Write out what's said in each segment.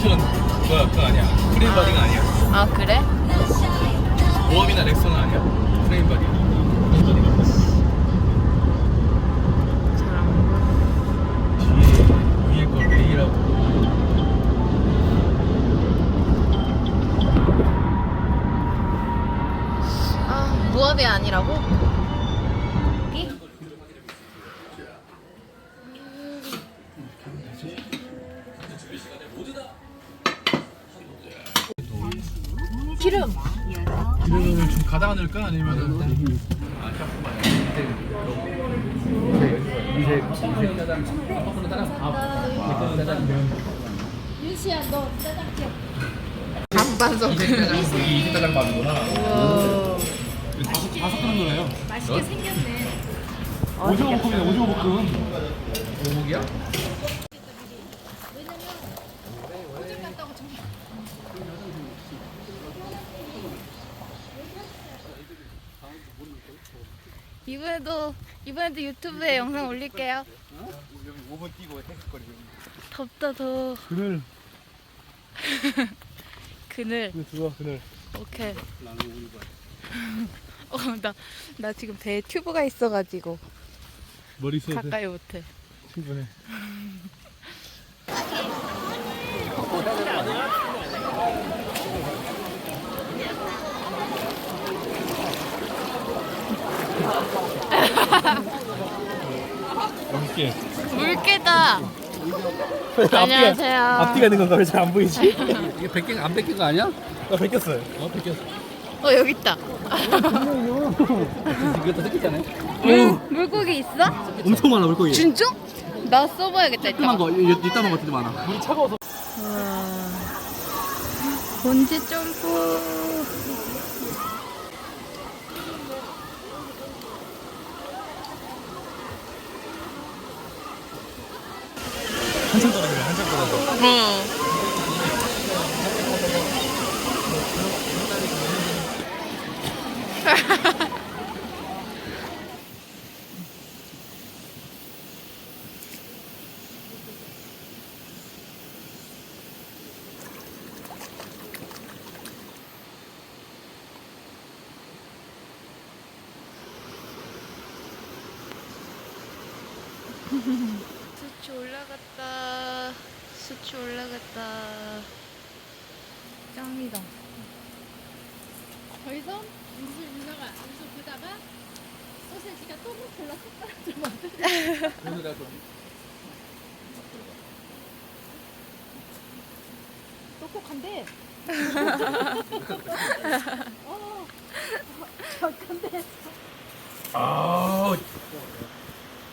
컨벤션은 그거 그거 아니야. 프레임 바디가 아니야. 아 그래? 모험이나 렉서는 아니야. 프레임 바디. 뒤에 위에 거 레이라고. 아 무합이 아니라고? 기름 기름을 좀 가다가 넣을까 아니면은 아 잠깐만 미세 미세 짜장 아빠는 따라서 밥 짜장 윤수야 너 짜장면 반반석 미세 짜장 짜장 밥이구나 다섯 다섯 그릇 넣어요 맛있게 생겼네 오징어 볶음이네 오징어 볶음 오목이야? 오줌 갔다고 좀 이번에도 이번에도 유튜브에 영상 올릴게요. 5분 뛰고 헬스거리고. 덥다 더. 그늘. 그늘. 그늘 들어와 그늘. 오케이. 어나 나 지금 배에 튜브가 있어가지고. 머리 써도 돼? 가까이 못해. 충분해 이렇게 물개다 안녕하세요 앞뒤가 있는 건가 왜 잘 안 보이지? 이게 벗긴 안 벗긴 거 아니야? 나 벗겼어요 어 벗겼어 어 여기 있다 이것도 벗겼잖아요. 물, 물고기 있어? 엄청 많아 물고기. 진짜? 나 써봐야겠다 이따 조그만 거 이- 이따 먹을 때도 많아. 물이 차가워서 와 번지 점프 한참 떨어지네 한참 떨어져 어. 수치 올라갔다. 수치 올라갔다. 짱이다. 거기서 윤수 윤서가 윤수 보다가 소세지가 너무 별로 색깔이 좀 많은데 똑똑한데 어 근데 아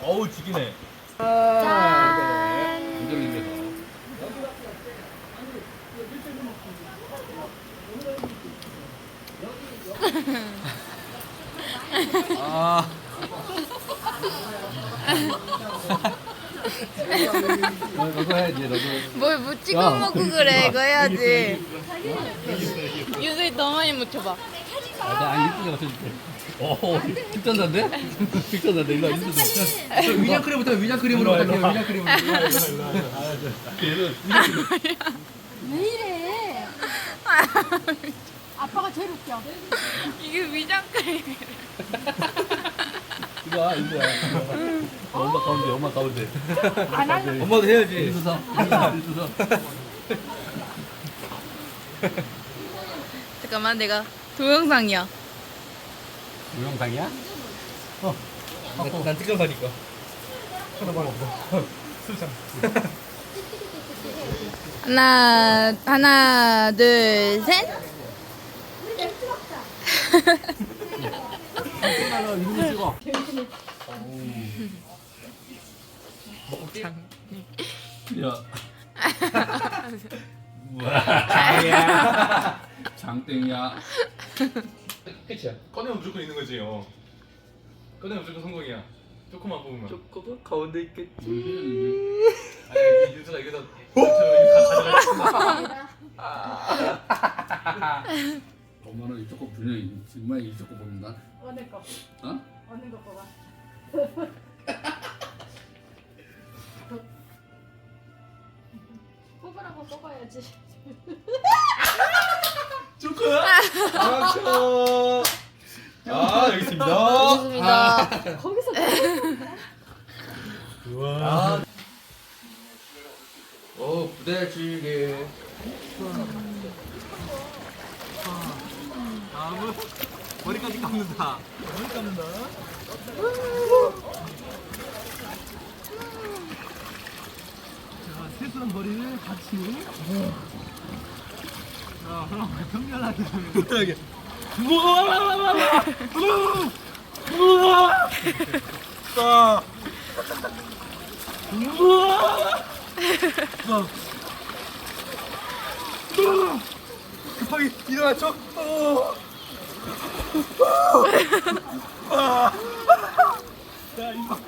어우 죽이네 짠. 흔들리면서. 아. 너, 너도 해야지 너도. 뭘 묻히고 야. 먹고 그래. 이거 해야지. 유수이 더 많이 묻혀봐. 아, 나안 이쁘게 맞춰줄게. 오, 직전자인데? 직전자인데 일로 와, 일로 와. 위장 크림부터 위장 크림으로 와. 위장 크림으로. 얘는 왜 이래 아빠가 제일 웃겨 이게 위장 크림. 이거 와, 이거 와. 엄마 가운데, 엄마 가운데. 안 엄마도 해야지 일수서, 일수서. 잠깐만 내가 동영상이야. 동영상이야? 난, 난 특별하니까 하나만 없어 술장 하나 하나 둘 셋. 하나 이름을 찍어. 야. 장이야. 장땡이야. 끝이야 꺼내면 무조건 있는 거지 어 꺼내면 무조건 성공이야 조금만 뽑으면 조금 가운데 있겠지. 아니 윤수가 여기다 이거 다 가져가 엄마는 이쪽 거 분명히 정말 이쪽 거 뽑는다. 어느 거 어? 어느 거 뽑으 라고 뽑아야지. 조커야? 아저. 아 여기 있습니다. 좋습니다. 거기서 우와. 어 부대찌개. 다음은 머리까지 감는다. 머리 감는다 자 세수한 머리를 같이 자 평면하게 평면하게 우와 우와 급하게 일어났죠? 어. 아. 자, 이거.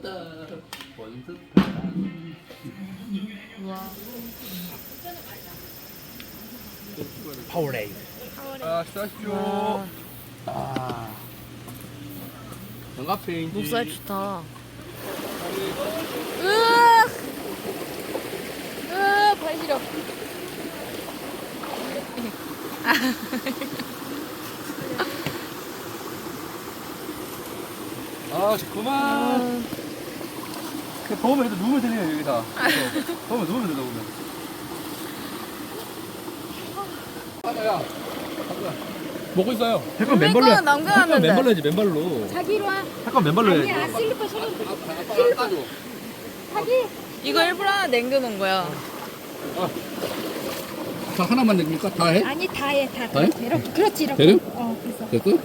들어줄게 이거. 아, 스타쇼. 아. 장갑 페인지. 목살 좋다. 으악! 으악, 발 시려. 아. 그 더우면 일단 누우면 되네요, 여기다. 더우면 누우면 되다, 보면. 아, 야. 먹고 있어요. 잠깐 맨발로 해. 남겨놨는데. 맨발로 해야지, 맨발로. 자기로 와. 잠깐 맨발로 아니야 슬리퍼 신으면 돼. 자기 이거 일부러 하나 남겨놓은 거야. 자, 하나만 내니까 다 해? 아니 다해 다. 다 해? 이렇게 그렇지 이렇게. 되려? 어 그래서 됐어?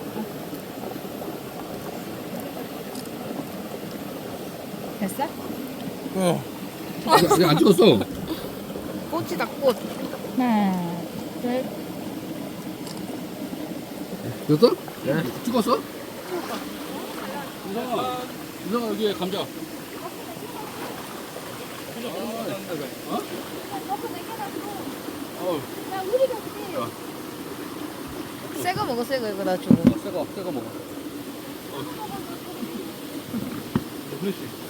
됐어? 어. 아직 안 찍었어. 꽃이다, 꽃. 하나 둘. 됐어? 네. 찍었어? 이상아, 이상아 여기에 감자. 어? 어, 야 우리가 그때 새거 먹어, 새거 이거 나 주고. 새거, 새거 먹어. 그렇지.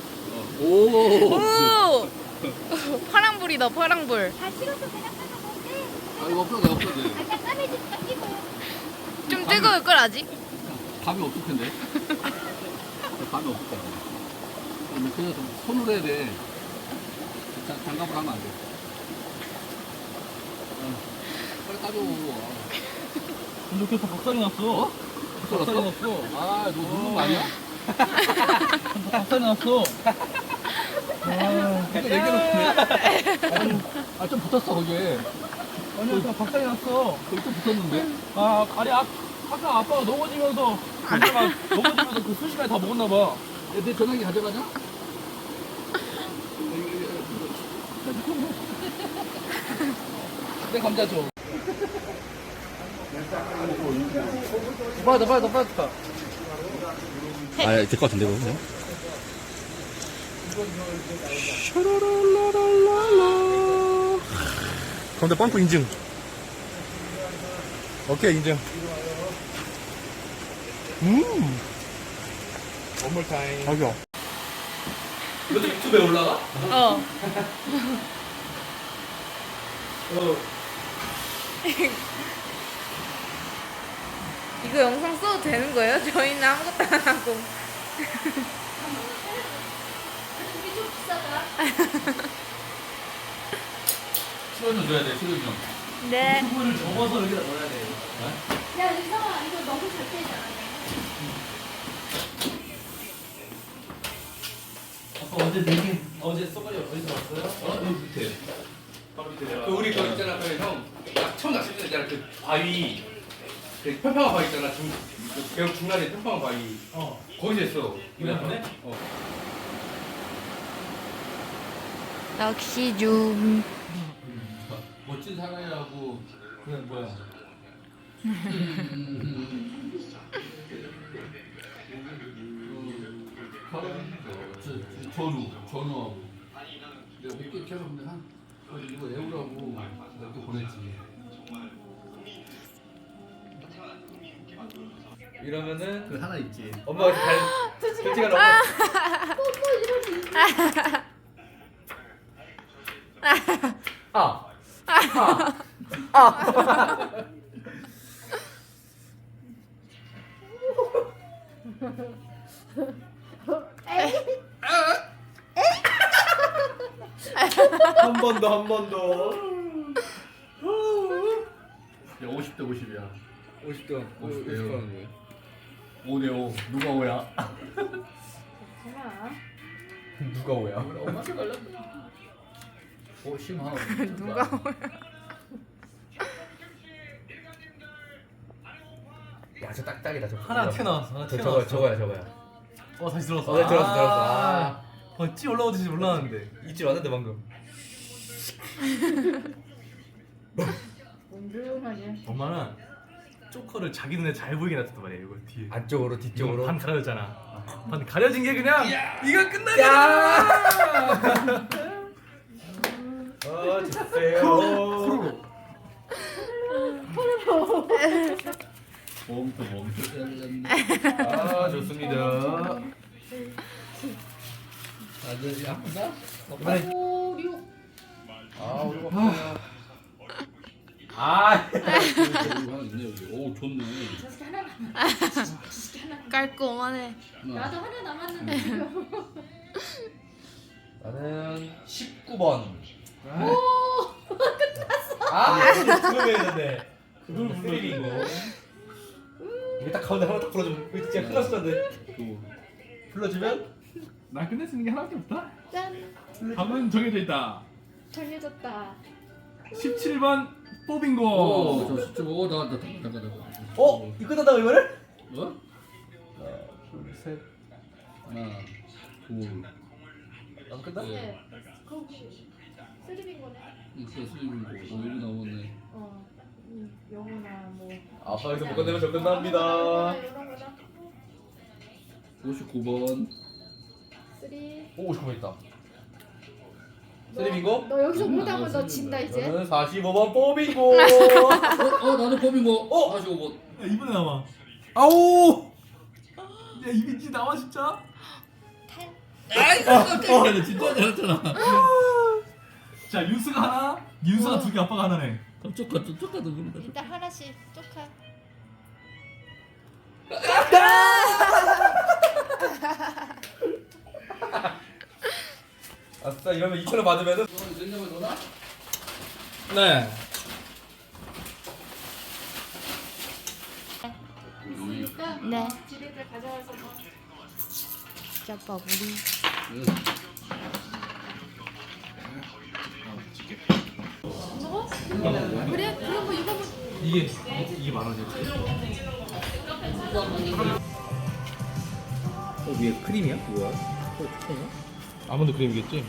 오. 오! 파랑불이다, 파랑불. 다 식어서 그냥 먹대. 아 이거 없어, 내가 없어. 이제. 아까 까매지니까 찍어. 좀 뜨거울 걸, 아직? 감이 없을 텐데. 감이 없을 텐데. 아니, 그냥 좀 손으로 해야 돼. 자, 장갑을 하면 안 돼. 어, 빨리 따줘. 근데 그래서 박살이 났어. 어? 박살이 났어. 아, 너 누른 거 아니야? 박살이 났어. 이거 내겨놓네. 아, 좀 붙었어, 거기에. 아니, 나 박살이 났어. 거기 좀 붙었는데? 아, 아니, 아, 아까 아빠가 넘어지면서, 아빠가 넘어지면서 그 순식간에 다 먹었나봐. 야, 내 전화기 가져가자. 내 감자 줘. 빠져, 빠져, 빠져. 아, 될것 같은데, 그거. 가운데 빵꾸 인증. 오케이, 인증. 음. 원몰 타임. 자기야. 이것도 유튜브에 올라가? 어. 어, 이거 영상 써도 되는 거예요? 저희는 아무것도 안 하고. 좀 비싸다. 수련료 줘야 돼, 수련료. 네. 유튜브를 접어서 여기다 넣어야 돼. 야 의성아 이거 너무 잘 되잖아. 아빠 어제 내긴, 어제 쏘가리 어디서 왔어요? 어, 여기 밑에. 바로 밑에 내가. 그 우리 거 있잖아 그형 처음 낚시 때 있잖아 그 바위 그 평평한 바위 있잖아 중 그 배우 중간에 평평한 바위 어. 거기서 했어 이거 앞에? 어 낚시 중. 멋진 사나이라고 그냥 뭐야. 전우 전우하고 내가 몇개 한 어, 이거 애우라고 몇개 보냈지. 이러면은 그 하나 있지. 엄마가 잘 솔직히 너무 아. 한 번 더, 한 번 더. 야 50대 50이야 50도. 50대요 5대 5 누가 5야? 괜찮아. 누가 오야? 엄마한테 갈렸다 어? 심 하나 누가 야, 저 딱딱이다, 저. 하나 튀어나왔어. 하나 저, 튀어나왔어. 저거, 저거야, 저거야. 어 다시 들었어. 어, 네, 들었어, 들었어. 아. 어, 찌 올라오듯이 올라왔는데. 잊지 않았는데, 방금. 운동하게. 엄마는 조커를 자기 눈에 잘 보이게 놨단 말이야. 이거 뒤에. 안쪽으로, 뒤쪽으로. 반 가려졌잖아. 반 가려진 게 그냥 이거 끝나 냐? 어, 주세요. 멈춰 멈춰 잘렸네 아, 좋습니다. 아들이 아프다? 이번에, 오류. 아, 우리 아, 하나 있네 여기 오 좋네 저렇게 하나 남았. 저렇게 하나. 깔끔하네. 나도 하나 남았는데 지금. 나는 19번. 오, 끝났어. 아, 그거 해야. 그걸 불리고. 이게 딱 가운데 하나 딱 불러주면 이거 진짜 났을 텐데. 불러주면 나 끝낼 수 있는 게 하나밖에 없다. 짠. 답은 정해져 있다. 정해졌다. 17번 뽀빙고. 오저 진짜 오 나왔다 잠깐 잠깐 잠깐 어? 이거 끝난다고 이거를? 어? 하나, 둘, 셋. 하나 둘 안 끝나? 네. 그럼 쓰리빈 거네. 이거 슬리빙고 오 여기 나오네 어. 음, 영어나 뭐. 아빠 여기서 못 끝내면 저 끝납니다. 이런 거다. 59번 쓰리. 오, 59번 있다. 너- 쓰리빈고? 너 여기서 음, 못하면 너. 진다 이제. 저는 45번 뽀빙고. 어? 어 나도 범인고 어? 45번 야, 이번에 나와. 아오. 야 이민지 나와 진짜. 아이 깜짝이야 진짜 잘했잖아 자 윤수가 하나, 윤수가 두 개, 아빠가 하나네. 쪼까 쪼까도 그런다 일단 하나씩 쪽하. 아싸, 이러면 2,000원 받으면은. 냉장고에 넣어놔? 네. 네. 집에들 가져와서 뭐. 짜파 우리. 이게 이게 만 원이지. 어, 위에 크림이야? 뭐야? 아몬드 크림이겠지?